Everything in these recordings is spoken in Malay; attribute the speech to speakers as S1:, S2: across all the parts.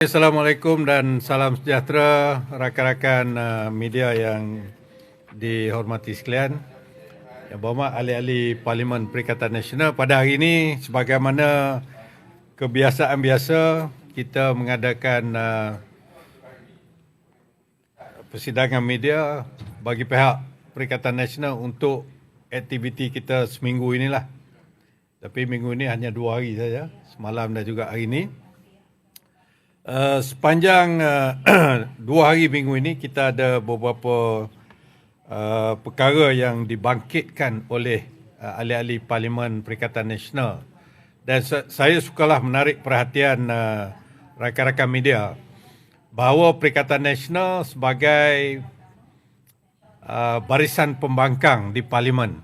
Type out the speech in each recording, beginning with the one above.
S1: Assalamualaikum dan salam sejahtera rakan-rakan uh, media yang dihormati sekalian. Yang berhormat ahli-ahli Parlimen Perikatan Nasional pada hari ini sebagaimana kebiasaan biasa kita mengadakan uh, persidangan media bagi pihak Perikatan Nasional untuk aktiviti kita seminggu inilah. Tapi minggu ini hanya dua hari saja, semalam dan juga hari ini. Uh, sepanjang uh, dua hari minggu ini kita ada beberapa uh, perkara yang dibangkitkan oleh uh, ahli-ahli Parlimen Perikatan Nasional. Dan sa- saya sukalah menarik perhatian uh, rakan-rakan media bahawa Perikatan Nasional sebagai uh, barisan pembangkang di Parlimen.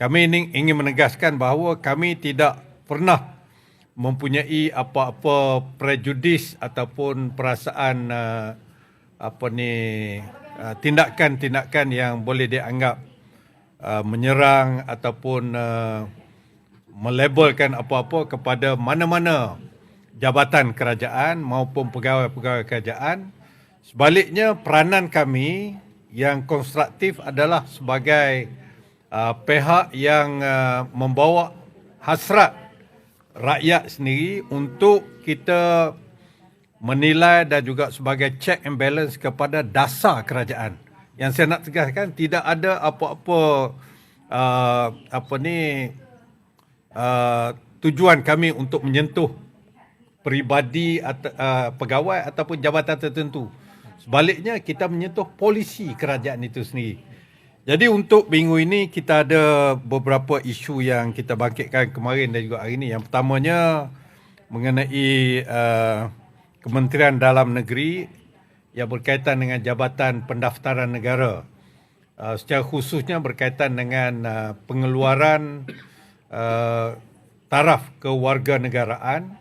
S1: Kami ingin, ingin menegaskan bahawa kami tidak pernah mempunyai apa-apa prejudis ataupun perasaan uh, apa ni uh, tindakan-tindakan yang boleh dianggap uh, menyerang ataupun uh, melabelkan apa-apa kepada mana-mana jabatan kerajaan maupun pegawai-pegawai kerajaan. Sebaliknya peranan kami yang konstruktif adalah sebagai uh, pihak yang uh, membawa hasrat rakyat sendiri untuk kita menilai dan juga sebagai check and balance kepada dasar kerajaan. Yang saya nak tegaskan tidak ada apa-apa uh, apa ni uh, tujuan kami untuk menyentuh peribadi atau uh, pegawai ataupun jabatan tertentu. Sebaliknya kita menyentuh polisi kerajaan itu sendiri. Jadi untuk minggu ini kita ada beberapa isu yang kita bangkitkan kemarin dan juga hari ini. Yang pertamanya mengenai uh, Kementerian Dalam Negeri yang berkaitan dengan Jabatan Pendaftaran Negara. Uh, secara khususnya berkaitan dengan uh, pengeluaran uh, taraf kewarganegaraan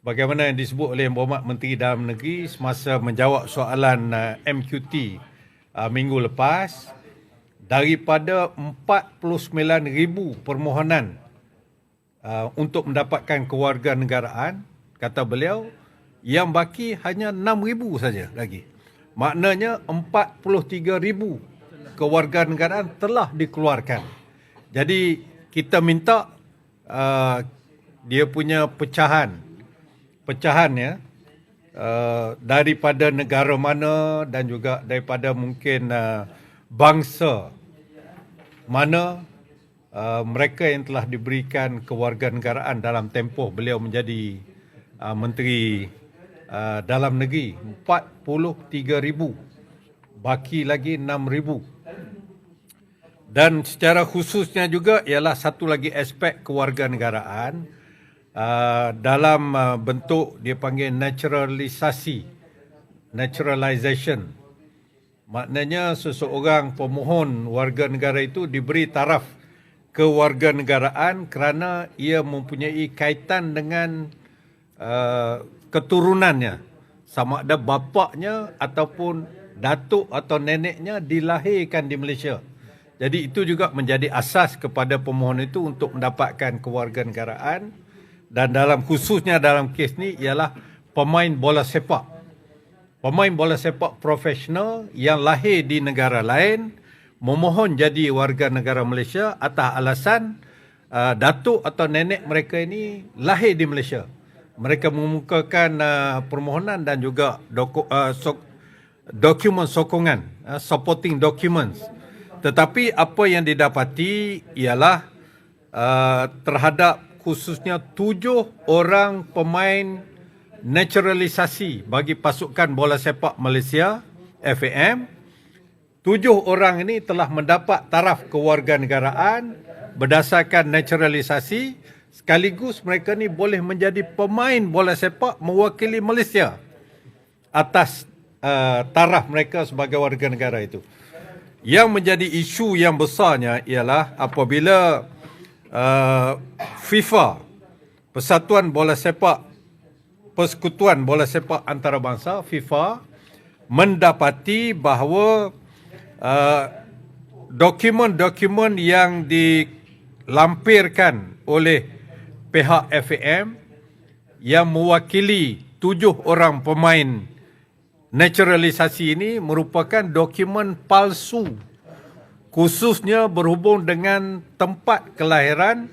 S1: sebagaimana yang disebut oleh Yang Menteri Dalam Negeri semasa menjawab soalan uh, MQT uh, minggu lepas daripada 49,000 permohonan uh, untuk mendapatkan kewarganegaraan kata beliau yang baki hanya 6,000 saja lagi. Maknanya 43,000 kewarganegaraan telah dikeluarkan. Jadi kita minta uh, dia punya pecahan pecahan ya uh, daripada negara mana dan juga daripada mungkin uh, bangsa mana uh, mereka yang telah diberikan kewarganegaraan dalam tempoh beliau menjadi uh, menteri uh, dalam negeri. 43,000 baki lagi 6,000 dan secara khususnya juga ialah satu lagi aspek kewarganegaraan uh, dalam uh, bentuk dia panggil naturalisasi naturalization maknanya seseorang pemohon warga negara itu diberi taraf kewarganegaraan kerana ia mempunyai kaitan dengan uh, keturunannya. Sama ada bapaknya ataupun datuk atau neneknya dilahirkan di Malaysia. Jadi itu juga menjadi asas kepada pemohon itu untuk mendapatkan kewarganegaraan dan dalam khususnya dalam kes ni ialah pemain bola sepak. Pemain bola sepak profesional yang lahir di negara lain memohon jadi warga negara Malaysia atas alasan uh, datuk atau nenek mereka ini lahir di Malaysia. Mereka memukakan uh, permohonan dan juga doku, uh, so, dokumen sokongan, uh, supporting documents tetapi apa yang didapati ialah uh, terhadap khususnya tujuh orang pemain naturalisasi bagi pasukan bola sepak Malaysia FAM. Tujuh orang ini telah mendapat taraf kewarganegaraan berdasarkan naturalisasi sekaligus mereka ni boleh menjadi pemain bola sepak mewakili Malaysia atas uh, taraf mereka sebagai warga negara itu. Yang menjadi isu yang besarnya ialah apabila uh, FIFA, Persatuan Bola Sepak, Persekutuan Bola Sepak Antarabangsa, FIFA, mendapati bahawa uh, dokumen-dokumen yang dilampirkan oleh pihak FAM yang mewakili tujuh orang pemain naturalisasi ini merupakan dokumen palsu khususnya berhubung dengan tempat kelahiran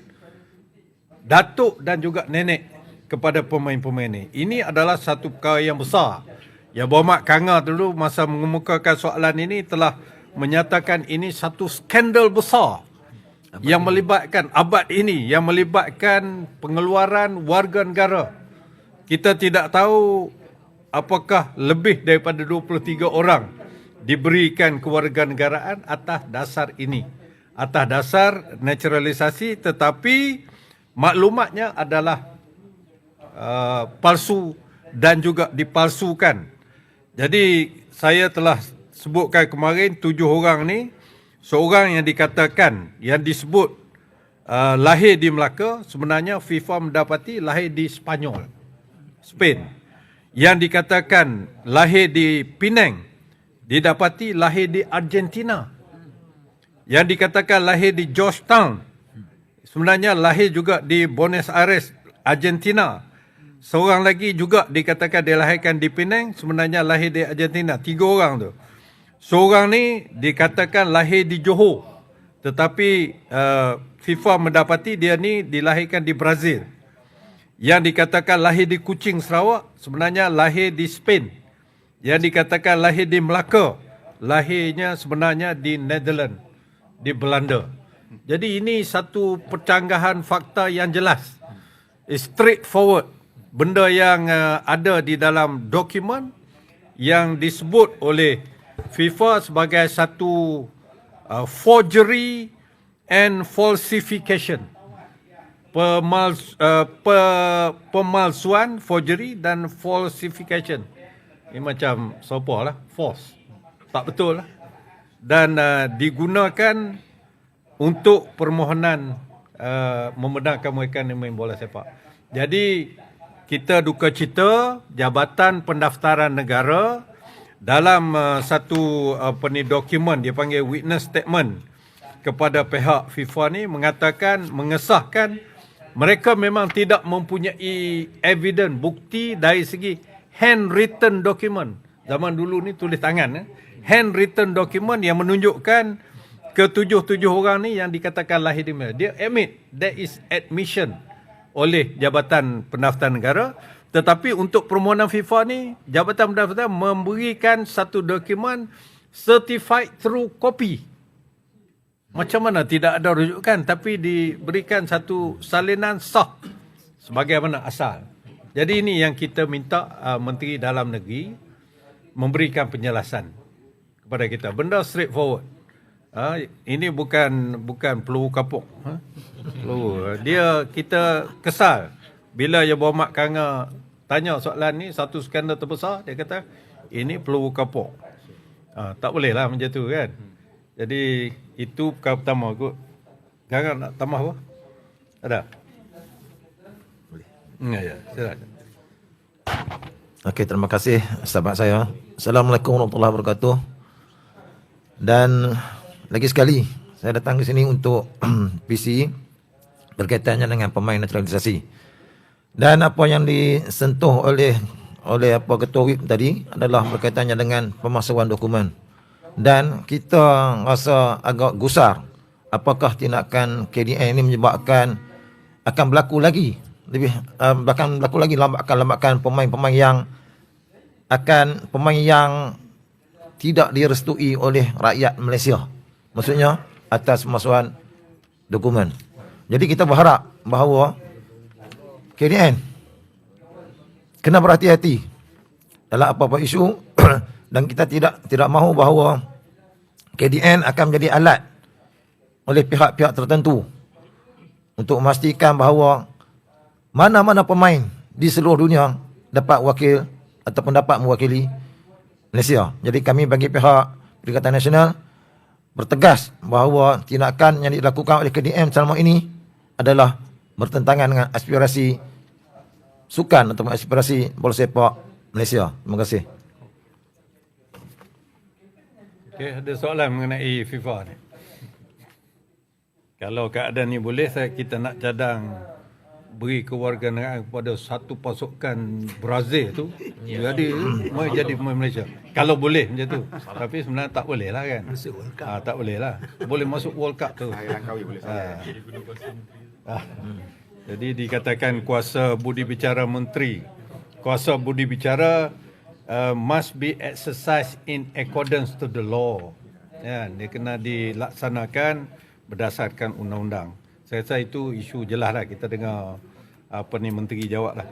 S1: datuk dan juga nenek kepada pemain-pemain ini. Ini adalah satu perkara yang besar. Ya Bomak Kanga dulu masa mengemukakan soalan ini telah menyatakan ini satu skandal besar abad yang ini. melibatkan abad ini yang melibatkan pengeluaran warga negara. Kita tidak tahu apakah lebih daripada 23 orang diberikan kewarganegaraan atas dasar ini. Atas dasar naturalisasi tetapi maklumatnya adalah uh, palsu dan juga dipalsukan. Jadi saya telah sebutkan kemarin tujuh orang ni seorang yang dikatakan yang disebut uh, lahir di Melaka sebenarnya FIFA mendapati lahir di Spanyol, Spain. Yang dikatakan lahir di Penang didapati lahir di Argentina. Yang dikatakan lahir di Georgetown, sebenarnya lahir juga di Buenos Aires, Argentina. Seorang lagi juga dikatakan dilahirkan di Penang, sebenarnya lahir di Argentina. Tiga orang tu. Seorang ni dikatakan lahir di Johor. Tetapi uh, FIFA mendapati dia ni dilahirkan di Brazil. Yang dikatakan lahir di Kuching, Sarawak, sebenarnya lahir di Spain yang dikatakan lahir di Melaka, lahirnya sebenarnya di Netherlands, di Belanda. Jadi ini satu percanggahan fakta yang jelas. Straight forward. Benda yang uh, ada di dalam dokumen yang disebut oleh FIFA sebagai satu uh, forgery and falsification. Pemals, uh, pe, pemalsuan, forgery dan falsification. Ini macam sopa lah, force. Tak betul lah. Dan uh, digunakan untuk permohonan uh, membenarkan mereka yang main bola sepak. Jadi, kita duka cita Jabatan Pendaftaran Negara dalam uh, satu apa ni dokumen dia panggil witness statement kepada pihak FIFA ni mengatakan mengesahkan mereka memang tidak mempunyai evidence bukti dari segi handwritten document. Zaman dulu ni tulis tangan. Eh? Handwritten document yang menunjukkan ketujuh-tujuh orang ni yang dikatakan lahir di Malaysia. Dia admit there is admission oleh Jabatan Pendaftaran Negara. Tetapi untuk permohonan FIFA ni, Jabatan Pendaftaran memberikan satu dokumen certified through copy. Macam mana tidak ada rujukan tapi diberikan satu salinan sah sebagaimana asal. Jadi ini yang kita minta uh, Menteri Dalam Negeri memberikan penjelasan kepada kita. Benda straightforward. Uh, ini bukan bukan peluru kapuk. Huh? Dia kita kesal bila ya bawa mak kanga tanya soalan ni satu skandal terbesar dia kata ini peluru kapuk. Uh, tak boleh lah macam tu kan. Jadi itu perkara pertama kot. Jangan nak tambah apa? Ada? Ya, ya. Silakan.
S2: Okey, terima kasih sahabat saya. Assalamualaikum warahmatullahi wabarakatuh. Dan lagi sekali, saya datang ke sini untuk PC berkaitannya dengan pemain naturalisasi. Dan apa yang disentuh oleh oleh apa ketua WIP tadi adalah berkaitannya dengan pemasukkan dokumen. Dan kita rasa agak gusar apakah tindakan KDN ini menyebabkan akan berlaku lagi lebih uh, bahkan berlaku lagi lambakan-lambakan pemain-pemain yang akan pemain yang tidak direstui oleh rakyat Malaysia. Maksudnya atas pemasukan dokumen. Jadi kita berharap bahawa KDN kena berhati-hati dalam apa-apa isu dan kita tidak tidak mahu bahawa KDN akan menjadi alat oleh pihak-pihak tertentu untuk memastikan bahawa mana-mana pemain di seluruh dunia dapat wakil ataupun dapat mewakili Malaysia. Jadi kami bagi pihak Perikatan Nasional bertegas bahawa tindakan yang dilakukan oleh KDM selama ini adalah bertentangan dengan aspirasi sukan atau aspirasi bola sepak Malaysia. Terima kasih.
S1: Okay, ada soalan mengenai FIFA ni. Kalau keadaan ni boleh, saya kita nak cadang beri kewarganegaraan kepada satu pasukan Brazil tu jadi mau jadi pemain Malaysia kalau boleh macam tu tapi sebenarnya tak boleh lah kan ha, tak boleh lah boleh masuk World Cup tu ha. Ah. Jadi dikatakan kuasa budi bicara menteri. Kuasa budi bicara uh, must be exercised in accordance to the law. Ya, dia kena dilaksanakan berdasarkan undang-undang. Saya rasa itu isu jelas lah kita dengar apa ni menteri jawab lah.